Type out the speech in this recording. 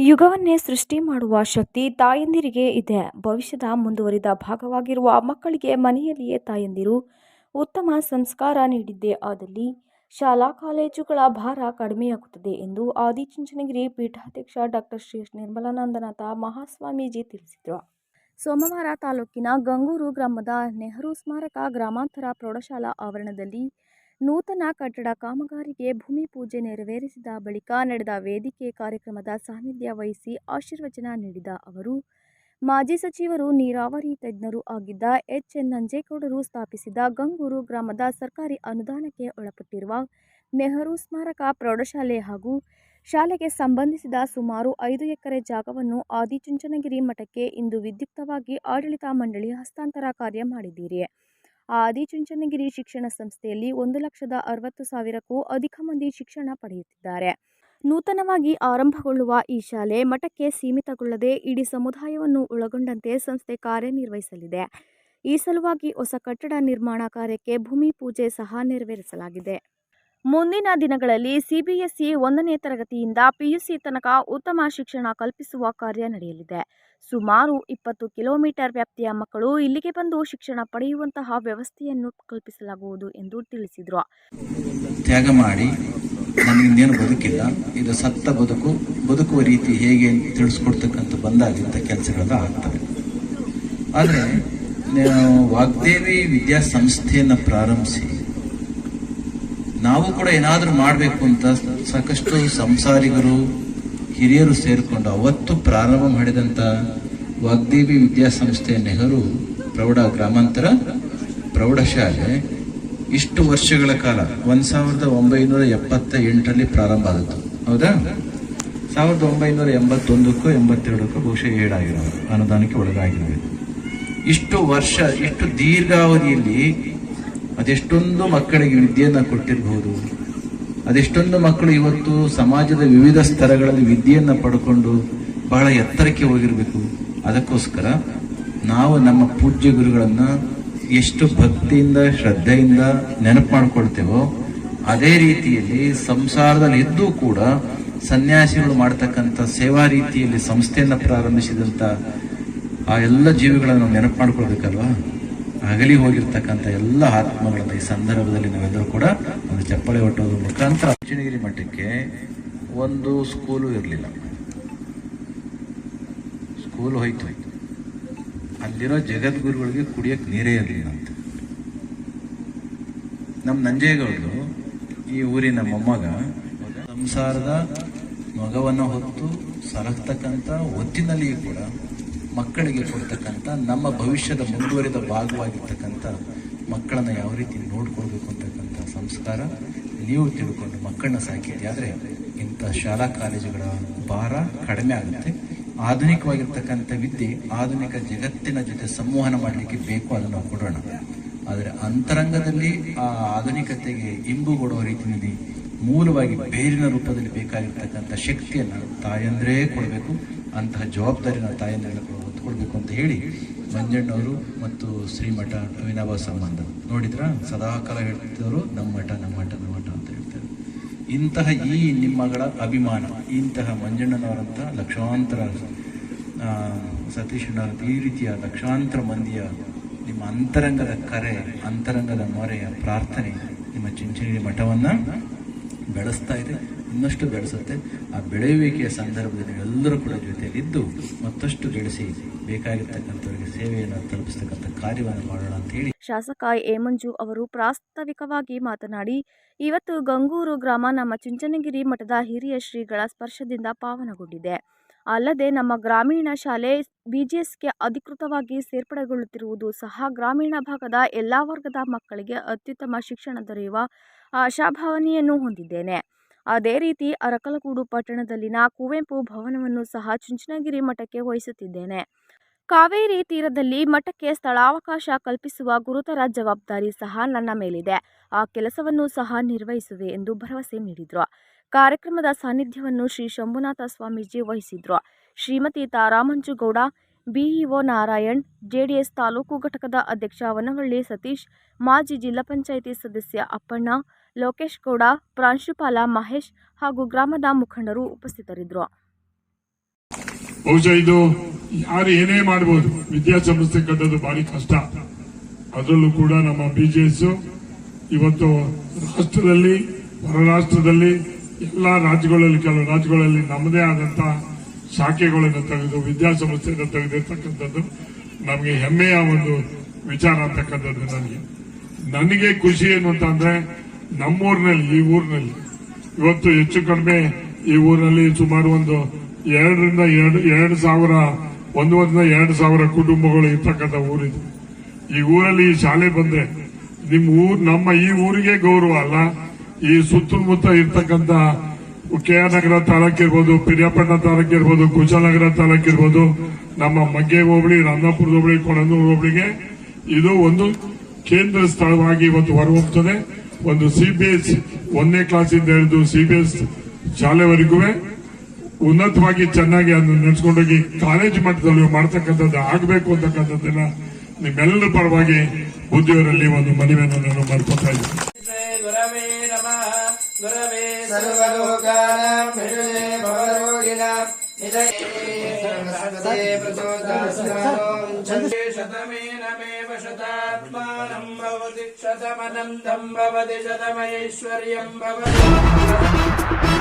ಯುಗವನ್ನೇ ಸೃಷ್ಟಿ ಮಾಡುವ ಶಕ್ತಿ ತಾಯಂದಿರಿಗೆ ಇದೆ. ಭವಿಷ್ಯದ ಮುಂದುವರಿದ ಭಾಗವಾಗಿರುವ ಮಕ್ಕಳಿಗೆ ಮನೆಯಲ್ಲಿಯೇ ತಾಯಂದಿರು ಉತ್ತಮ ಸಂಸ್ಕಾರ ನೀಡಿದ್ದೇ ಆದಲ್ಲಿ ಶಾಲಾ ಕಾಲೇಜುಗಳ ಭಾರ ಕಡಿಮೆಯಾಗುತ್ತದೆ ಎಂದು ಆದಿಚುಂಚನಗಿರಿ ಪೀಠಾಧ್ಯಕ್ಷ ಡಾಕ್ಟರ್ ಶ್ರೀ. ನಿರ್ಮಲಾನಂದನಾಥ ಮಹಾಸ್ವಾಮೀಜಿ ತಿಳಿಸಿದರು. ಸೋಮವಾರ ತಾಲೂಕಿನ ಗಂಗೂರು ಗ್ರಾಮದ ನೆಹರು ಸ್ಮಾರಕ ಗ್ರಾಮಾಂತರ ಪ್ರೌಢಶಾಲಾ ಆವರಣದಲ್ಲಿ ನೂತನ ಕಟ್ಟಡ ಕಾಮಗಾರಿಗೆ ಭೂಮಿ ಪೂಜೆ ನೆರವೇರಿಸಿದ ಬಳಿಕ ನಡೆದ ವೇದಿಕೆ ಕಾರ್ಯಕ್ರಮದ ಸಾನ್ನಿಧ್ಯ ವಹಿಸಿ ಆಶೀರ್ವಚನ ನೀಡಿದ ಅವರು, ಮಾಜಿ ಸಚಿವರು ನೀರಾವರಿ ತಜ್ಞರು ಆಗಿದ್ದ ಎಚ್. ಎನ್. ನಂಜೇಗೌಡರು ಸ್ಥಾಪಿಸಿದ ಗಂಗೂರು ಗ್ರಾಮದ ಸರ್ಕಾರಿ ಅನುದಾನಕ್ಕೆ ಒಳಪಟ್ಟಿರುವ ನೆಹರು ಸ್ಮಾರಕ ಪ್ರೌಢಶಾಲೆ ಹಾಗೂ ಶಾಲೆಗೆ ಸಂಬಂಧಿಸಿದ ಸುಮಾರು ಐದು ಎಕರೆ ಜಾಗವನ್ನು ಆದಿಚುಂಚನಗಿರಿ ಮಠಕ್ಕೆ ಇಂದು ವಿದ್ಯುಕ್ತವಾಗಿ ಆಡಳಿತ ಮಂಡಳಿ ಹಸ್ತಾಂತರ ಕಾರ್ಯ ಮಾಡಿದ್ದೀರಿ. ಆದಿಚುಂಚನಗಿರಿ ಶಿಕ್ಷಣ ಸಂಸ್ಥೆಯಲ್ಲಿ ಒಂದು ಲಕ್ಷದ ಅರವತ್ತು ಸಾವಿರಕ್ಕೂ ಅಧಿಕ ಮಂದಿ ಶಿಕ್ಷಣ ಪಡೆಯುತ್ತಿದ್ದಾರೆ. ನೂತನವಾಗಿ ಆರಂಭಗೊಳ್ಳುವ ಈ ಶಾಲೆ ಮಠಕ್ಕೆ ಸೀಮಿತಗೊಳ್ಳದೆ ಇಡೀ ಸಮುದಾಯವನ್ನು ಒಳಗೊಂಡಂತೆ ಸಂಸ್ಥೆ ಕಾರ್ಯನಿರ್ವಹಿಸಲಿದೆ. ಈ ಸಲುವಾಗಿ ಹೊಸ ಕಟ್ಟಡ ನಿರ್ಮಾಣ ಕಾರ್ಯಕ್ಕೆ ಭೂಮಿ ಪೂಜೆ ಸಹ ನೆರವೇರಿಸಲಾಗಿದೆ. ಮುಂದಿನ ದಿನಗಳಲ್ಲಿ ಸಿಬಿಎಸ್ಇ ಒಂದನೇ ತರಗತಿಯಿಂದ ಪಿಯುಸಿ ತನಕ ಉತ್ತಮ ಶಿಕ್ಷಣ ಕಲ್ಪಿಸುವ ಕಾರ್ಯ ನಡೆಯಲಿದೆ. ಸುಮಾರು ಇಪ್ಪತ್ತು ಕಿಲೋಮೀಟರ್ ವ್ಯಾಪ್ತಿಯ ಮಕ್ಕಳು ಇಲ್ಲಿಗೆ ಬಂದು ಶಿಕ್ಷಣ ಪಡೆಯುವಂತಹ ವ್ಯವಸ್ಥೆಯನ್ನು ಕಲ್ಪಿಸಲಾಗುವುದು ಎಂದು ತಿಳಿಸಿದರು. ತ್ಯಾಗ ಮಾಡಿ ನಮಗಿನ್ನೇನು ಬದುಕಿಲ್ಲ. ಇದು ಸತ್ತ ಬದುಕು, ಬದುಕುವ ರೀತಿ ಹೇಗೆ ತಿಳಿಸ್ಕೊಡ್ತಕ್ಕಂಥ ಬಂದಾಗ ಇಂಥ ಕೆಲಸಗಳೆಲ್ಲ ಆಗ್ತವೆ. ಆದರೆ ವಾಗ್ದೇವಿ ವಿದ್ಯಾಸಂಸ್ಥೆಯನ್ನು ಪ್ರಾರಂಭಿಸಿ ನಾವು ಕೂಡ ಏನಾದರೂ ಮಾಡಬೇಕು ಅಂತ ಸಾಕಷ್ಟು ಸಂಸಾರಿಗರು, ಹಿರಿಯರು ಸೇರಿಕೊಂಡು ಅವತ್ತು ಪ್ರಾರಂಭ ಮಾಡಿದಂಥ ವಾಗ್ದೇವಿ ವಿದ್ಯಾಸಂಸ್ಥೆ ನೆಹರು ಪ್ರೌಢ ಗ್ರಾಮಾಂತರ ಪ್ರೌಢಶಾಲೆ ಇಷ್ಟು ವರ್ಷಗಳ ಕಾಲ, ಒಂದು ಸಾವಿರದ ಒಂಬೈನೂರ ಎಪ್ಪತ್ತ ಎಂಟರಲ್ಲಿ ಪ್ರಾರಂಭ ಆದದ್ದು. ಹೌದಾ? ಸಾವಿರದ ಒಂಬೈನೂರ ಎಂಬತ್ತೊಂದಕ್ಕೂ ಎಂಬತ್ತೆರಡಕ್ಕೂ ಬಹುಶಃ ಏಡಾಗಿರೋದು ಅನುದಾನಕ್ಕೆ ಒಳಗಾಗಿರೋದು ಇಷ್ಟು ವರ್ಷ, ಇಷ್ಟು ದೀರ್ಘಾವಧಿಯಲ್ಲಿ ಅದೆಷ್ಟೊಂದು ಮಕ್ಕಳಿಗೆ ವಿದ್ಯೆಯನ್ನು ಕೊಟ್ಟಿರಬಹುದು ಅದೆಷ್ಟೊಂದು ಮಕ್ಕಳು ಇವತ್ತು ಸಮಾಜದ ವಿವಿಧ ಸ್ತರಗಳಲ್ಲಿ ವಿದ್ಯೆಯನ್ನು ಪಡ್ಕೊಂಡು ಬಹಳ ಎತ್ತರಕ್ಕೆ ಹೋಗಿರಬೇಕು. ಅದಕ್ಕೋಸ್ಕರ ನಾವು ನಮ್ಮ ಪೂಜ್ಯ ಗುರುಗಳನ್ನು ಎಷ್ಟು ಭಕ್ತಿಯಿಂದ, ಶ್ರದ್ಧೆಯಿಂದ ನೆನಪು ಮಾಡ್ಕೊಳ್ತೇವೋ, ಅದೇ ರೀತಿಯಲ್ಲಿ ಸಂಸಾರದಲ್ಲಿ ಇದ್ದೂ ಕೂಡ ಸನ್ಯಾಸಿಗಳು ಮಾಡ್ತಕ್ಕಂಥ ಸೇವಾ ರೀತಿಯಲ್ಲಿ ಸಂಸ್ಥೆಯನ್ನು ಪ್ರಾರಂಭಿಸಿದಂಥ ಆ ಎಲ್ಲ ಜೀವಿಗಳನ್ನು ನೆನಪು ಮಾಡ್ಕೊಳ್ಬೇಕಲ್ವಾ? ಅಗಲಿ ಹೋಗಿರ್ತಕ್ಕಂಥ ಎಲ್ಲ ಆತ್ಮಗಳನ್ನು ಈ ಸಂದರ್ಭದಲ್ಲಿ ನಾವೆಲ್ಲರೂ ಕೂಡ ಒಂದು ಚಪ್ಪಳೆ ಹೊಟ್ಟೋದ್ರ ಮುಖಾಂತರ ಅರ್ಜುನಗಿರಿ ಮಠಕ್ಕೆ ಒಂದು ಸ್ಕೂಲು ಇರಲಿಲ್ಲ. ಸ್ಕೂಲ್ ಹೋಯ್ತು ಹೋಯ್ತು. ಅಲ್ಲಿರೋ ಜಗದ್ಗುರುಗಳಿಗೆ ಕುಡಿಯಕ್ಕೆ ನೀರೇ ಇರಲಿಲ್ಲ ಅಂತ. ನಮ್ಮ ನಂಜೇಗೌಡರು ಈ ಊರಿನ ಮೊಮ್ಮಗ ಸಂಸಾರದ ಮಗವನ್ನು ಹೊತ್ತು ಸರಕ್ತಕ್ಕಂಥ ಒತ್ತಿನಲ್ಲಿಯೂ ಕೂಡ ಮಕ್ಕಳಿಗೆ ಕೊಡ್ತಕ್ಕಂಥ, ನಮ್ಮ ಭವಿಷ್ಯದ ಮುಂದುವರಿದ ಭಾಗವಾಗಿರ್ತಕ್ಕಂಥ ಮಕ್ಕಳನ್ನ ಯಾವ ರೀತಿ ನೋಡ್ಕೊಳ್ಬೇಕು ಅಂತಕ್ಕಂಥ ಸಂಸ್ಕಾರ ನೀವು ತಿಳ್ಕೊಂಡು ಮಕ್ಕಳನ್ನ ಸಾಕಿದ್ದೆ ಆದರೆ ಇಂಥ ಶಾಲಾ ಕಾಲೇಜುಗಳ ಭಾರ ಕಡಿಮೆ ಆಗುತ್ತೆ. ಆಧುನಿಕವಾಗಿರ್ತಕ್ಕಂಥ ವಿದ್ಯೆ ಆಧುನಿಕ ಜಗತ್ತಿನ ಜೊತೆ ಸಂವಹನ ಮಾಡಲಿಕ್ಕೆ ಬೇಕು ಅದನ್ನು ನಾವು ಕೊಡೋಣ. ಆದರೆ ಅಂತರಂಗದಲ್ಲಿ ಆ ಆಧುನಿಕತೆಗೆ ಇಂಬು ಕೊಡುವ ರೀತಿಯಲ್ಲಿ ಮೂಲವಾಗಿ ಬೇರಿನ ರೂಪದಲ್ಲಿ ಬೇಕಾಗಿರ್ತಕ್ಕಂಥ ಶಕ್ತಿಯನ್ನು ತಾಯಂದ್ರೇ ಕೊಡಬೇಕು. ಅಂತಹ ಜವಾಬ್ದಾರಿನ ತಾಯಂದ್ರೆಲ್ಲ ಹೊತ್ಕೊಳ್ಬೇಕು ಅಂತ ಹೇಳಿ ಮಂಜಣ್ಣವರು ಮತ್ತು ಶ್ರೀಮಠ ಅವಿನಾಭ ಸಂಬಂಧ. ನೋಡಿದ್ರ? ಸದಾಕಾಲ ಹೇಳ್ತಿದ್ದವರು ನಮ್ಮ ಮಠ ನಮ್ಮ ಮಠ ನಮ್ಮ ಮಠ ಅಂತ ಹೇಳ್ತಾರೆ. ಇಂತಹ ಈ ನಿಮ್ಮಗಳ ಅಭಿಮಾನ ಇಂತಹ ಮಂಜಣ್ಣನವರಂತಹ ಲಕ್ಷಾಂತರ ಆ, ಸತೀಶ್ ಅಣ್ಣವರಂಥ ಈ ರೀತಿಯ ಲಕ್ಷಾಂತರ ಮಂದಿಯ ನಿಮ್ಮ ಅಂತರಂಗದ ಕರೆ ಅಂತರಂಗದ ಮೊರೆಯ ಪ್ರಾರ್ಥನೆ ನಿಮ್ಮ ಚಿಂಚಿಣಿ ಮಠವನ್ನು ಬೆಳೆಸ್ತಾ ಇದೆ. ಇನ್ನಷ್ಟು ಬೆಳೆಸುತ್ತೆ. ಆ ಬೆಳೆಯುವಿಕೆಯ ಸಂದರ್ಭದಲ್ಲಿ ಎಲ್ಲರೂ ಕೂಡ ಜೊತೆಯಲ್ಲಿದ್ದು ಮತ್ತಷ್ಟು ಬೆಳೆಸಿ ಬೇಕಾಗಿರ್ತಕ್ಕಂಥವರಿಗೆ ಸೇವೆಯನ್ನು ತಲುಪಿಸ್ತಕ್ಕಂಥ ಕಾರ್ಯವನ್ನು ಮಾಡೋಣ ಅಂತ ಹೇಳಿ. ಶಾಸಕ ಎ ಅವರು ಪ್ರಾಸ್ತಾವಿಕವಾಗಿ ಮಾತನಾಡಿ, ಇವತ್ತು ಗಂಗೂರು ಗ್ರಾಮ ನಮ್ಮ ಚುಂಚನಗಿರಿ ಮಠದ ಹಿರಿಯ ಶ್ರೀಗಳ ಸ್ಪರ್ಶದಿಂದ ಪಾವನಗೊಂಡಿದೆ. ಅಲ್ಲದೆ ನಮ್ಮ ಗ್ರಾಮೀಣ ಶಾಲೆ ಬಿಜಿಎಸ್ಗೆ ಅಧಿಕೃತವಾಗಿ ಸೇರ್ಪಡೆಗೊಳ್ಳುತ್ತಿರುವುದು ಸಹ ಗ್ರಾಮೀಣ ಭಾಗದ ಎಲ್ಲ ವರ್ಗದ ಮಕ್ಕಳಿಗೆ ಅತ್ಯುತ್ತಮ ಶಿಕ್ಷಣ ದೊರೆಯುವ ಆಶಾಭಾವನೆಯನ್ನು ಹೊಂದಿದ್ದೇನೆ. ಅದೇ ರೀತಿ ಅರಕಲಗೂಡು ಪಟ್ಟಣದಲ್ಲಿನ ಕುವೆಂಪು ಭವನವನ್ನು ಸಹ ಚುಂಚನಗಿರಿ ಮಠಕ್ಕೆ ವಹಿಸುತ್ತಿದ್ದೇನೆ. ಕಾವೇರಿ ತೀರದಲ್ಲಿ ಮಠಕ್ಕೆ ಸ್ಥಳಾವಕಾಶ ಕಲ್ಪಿಸುವ ಗುರುತರ ಜವಾಬ್ದಾರಿ ಸಹ ನನ್ನ ಮೇಲಿದೆ. ಆ ಕೆಲಸವನ್ನು ಸಹ ನಿರ್ವಹಿಸುವೆ ಎಂದು ಭರವಸೆ ನೀಡಿದರು. ಕಾರ್ಯಕ್ರಮದ ಸಾನ್ನಿಧ್ಯವನ್ನು ಶ್ರೀ ಶಂಭುನಾಥ ಸ್ವಾಮೀಜಿ ವಹಿಸಿದ್ರು. ಶ್ರೀಮತಿ ತಾರಾಮಂಜುಗೌಡ, ಬಿಇಒ ನಾರಾಯಣ್, ಜೆಡಿಎಸ್ ತಾಲೂಕು ಘಟಕದ ಅಧ್ಯಕ್ಷ ವನವಳ್ಳಿ ಸತೀಶ್, ಮಾಜಿ ಜಿಲ್ಲಾ ಪಂಚಾಯಿತಿ ಸದಸ್ಯ ಅಪ್ಪಣ್ಣ ಲೋಕೇಶ್ ಗೌಡ, ಪ್ರಾಂಶುಪಾಲ ಮಹೇಶ್ ಹಾಗೂ ಗ್ರಾಮದ ಮುಖಂಡರು ಉಪಸ್ಥಿತರಿದ್ದರು. ಬಹುಶಃ ಇದು ಯಾರು ಏನೇ ಮಾಡಬಹುದು ವಿದ್ಯಾಸಂಸ್ಥೆ ಕಟ್ಟೋದು ಬಾರಿ ಕಷ್ಟ. ಅದರಲ್ಲೂ ಕೂಡ ನಮ್ಮ ಬಿಜೆಎಸ್ ಇವತ್ತು ರಾಷ್ಟ್ರದಲ್ಲಿ ಹೊರರಾಷ್ಟ್ರದಲ್ಲಿ ಎಲ್ಲ ರಾಜ್ಯಗಳಲ್ಲಿ, ಕೆಲವು ರಾಜ್ಯಗಳಲ್ಲಿ ನಮ್ಮದೇ ಆದಂತ ಶಾಖೆಗಳನ್ನು ತೆಗೆದು, ವಿದ್ಯಾಸಂಸ್ಥೆಯನ್ನು ತೆಗೆದಿರ್ತಕ್ಕಂಥದ್ದು ನಮಗೆ ಹೆಮ್ಮೆಯ ಒಂದು ವಿಚಾರ ಅಂತಕ್ಕಂಥದ್ದು ನನಗೆ. ನನಗೆ ಖುಷಿ ಏನು ಅಂತಂದ್ರೆ ನಮ್ಮೂರಿನಲ್ಲಿ, ಈ ಊರಿನಲ್ಲಿ, ಇವತ್ತು ಹೆಚ್ಚು ಕಡಿಮೆ ಈ ಊರಿನಲ್ಲಿ ಸುಮಾರು ಒಂದು ಎರಡರಿಂದ ಎರಡು ಎರಡು ಸಾವಿರ ಒಂದೂವರಿಂದ ಎರಡು ಸಾವಿರ ಕುಟುಂಬಗಳು ಇರ್ತಕ್ಕಂಥ ಊರಿದೆ. ಈ ಊರಲ್ಲಿ ಈ ಶಾಲೆ ಬಂದ್ರೆ ನಿಮ್ಮ ಊರ್, ನಮ್ಮ ಈ ಊರಿಗೆ ಗೌರವ ಅಲ್ಲ. ಈ ಸುತ್ತಮುತ್ತ ಇರ್ತಕ್ಕಂಥ ಕೆ ಆರ್ ನಗರ ತಾಲೂಕಿರ್ಬೋದು, ಪಿರಿಯಾಪಟ್ಟಣ ತಾಲೂಕಿರ್ಬೋದು, ಕುಶಾಲನಗರ ತಾಲೂಕಿರ್ಬೋದು, ನಮ್ಮ ಮಗ್ಗೆ ಹೋಬಳಿ, ರಾಮನಾಪುರದ ಹೋಬಳಿ ಕೊಡನೂರು ಹೋಬಳಿಗೆ ಇದು ಒಂದು ಕೇಂದ್ರ ಸ್ಥಳವಾಗಿ ಇವತ್ತು ಹೊರಹೊಮ್ಮುತ್ತದೆ ಒಂದು ಸಿಬಿಎಸ್ ಒಂದನೇ ಕ್ಲಾಸಿಂದ ಹಿಡಿದು ಸಿಬಿಎಸ್ ಶಾಲೆವರೆಗೂ ಉನ್ನತವಾಗಿ ಚೆನ್ನಾಗಿ ಅದನ್ನು ನಡೆಸ್ಕೊಂಡೋಗಿ ಕಾಲೇಜ್ ಮಟ್ಟದಲ್ಲಿ ಮಾಡ್ತಕ್ಕಂಥದ್ದು ಆಗಬೇಕು ಅಂತಕ್ಕಂಥದ್ದನ್ನ ನಿಮ್ಮೆಲ್ಲರ ಪರವಾಗಿ ಬುದ್ಧಿಯವರಲ್ಲಿ ಒಂದು ಮನವಿಯನ್ನು ನಾನು ಮಾಡ್ಕೊತಾ ಇದ್ದೀನಿ. शतमेनमेव शतात्मानं भवति शतमनन्तं भवति शतमैश्वर्यं भवति